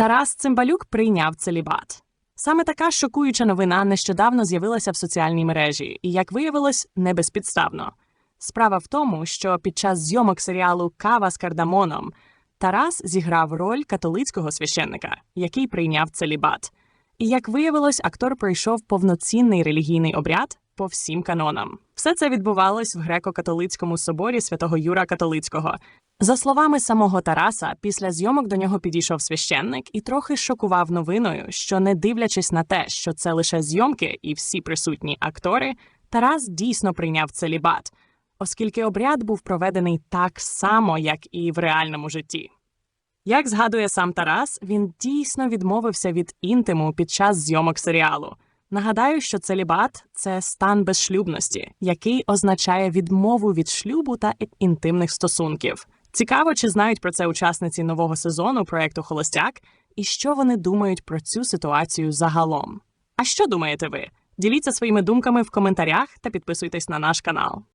Тарас Цимбалюк прийняв целібат. Саме така шокуюча новина нещодавно з'явилася в соціальній мережі, і, як виявилось, не безпідставно. Справа в тому, що під час зйомок серіалу Кава з кардамоном Тарас зіграв роль католицького священника, який прийняв целібат. І як виявилось, актор пройшов повноцінний релігійний обряд по всім канонам. Все це відбувалось в греко-католицькому соборі святого Юра Католицького. За словами самого Тараса, після зйомок до нього підійшов священник і трохи шокував новиною, що, не дивлячись на те, що це лише зйомки і всі присутні актори, Тарас дійсно прийняв целібат, оскільки обряд був проведений так само, як і в реальному житті. Як згадує сам Тарас, він дійсно відмовився від інтиму під час зйомок серіалу. Нагадаю, що целібат це стан безшлюбності, який означає відмову від шлюбу та інтимних стосунків. Цікаво, чи знають про це учасниці нового сезону проекту Холостяк і що вони думають про цю ситуацію загалом. А що думаєте ви? Діліться своїми думками в коментарях та підписуйтесь на наш канал.